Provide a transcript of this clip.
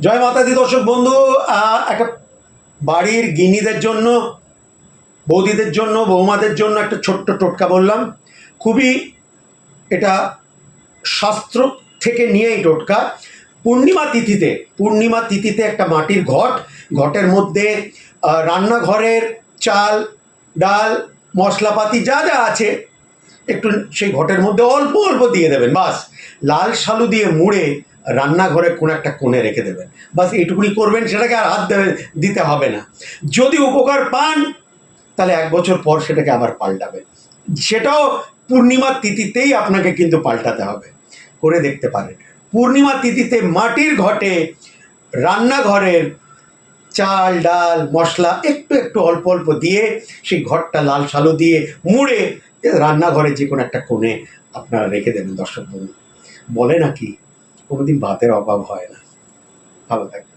জয় মাতাদি দর্শক বন্ধু একটা বাড়ির গিনিদের জন্য, বৌদিদের জন্য, বৌমাদের জন্য একটা ছোট্ট টোটকা বললাম। খুবই এটা শাস্ত্র থেকে নিয়েই টোটকা। পূর্ণিমা তিথিতে পূর্ণিমা তিথিতে একটা মাটির ঘট। ঘটের মধ্যে রান্নাঘরের চাল, ডাল, মশলাপাতি যা যা আছে, একটু সেই ঘটের মধ্যে অল্প অল্প দিয়ে দেবেন, বাস। লাল শালু দিয়ে মুড়ে রান্নাঘরে কোনো একটা কোণে রেখে দেবেন। বাস এইটুকুনি করবেন, সেটাকে আর হাত দেবে, দিতে হবে না। যদি উপকার পান, তাহলে এক বছর পর সেটাকে আবার পাল্টাবেন। সেটাও পূর্ণিমার তিথিতেই আপনাকে কিন্তু পাল্টাতে হবে। করে দেখতে পারেন। পূর্ণিমা তিথিতে মাটির ঘটে রান্নাঘরের চাল, ডাল, মশলা একটু একটু অল্প অল্প দিয়ে সেই ঘরটা লাল সালো দিয়ে মুড়ে রান্নাঘরে যে কোনো একটা কোণে আপনারা রেখে দেবেন। দর্শক বন্ধু, বলে নাকি কোনোদিন ভাতের অভাব হয় না। ভালো থাকবে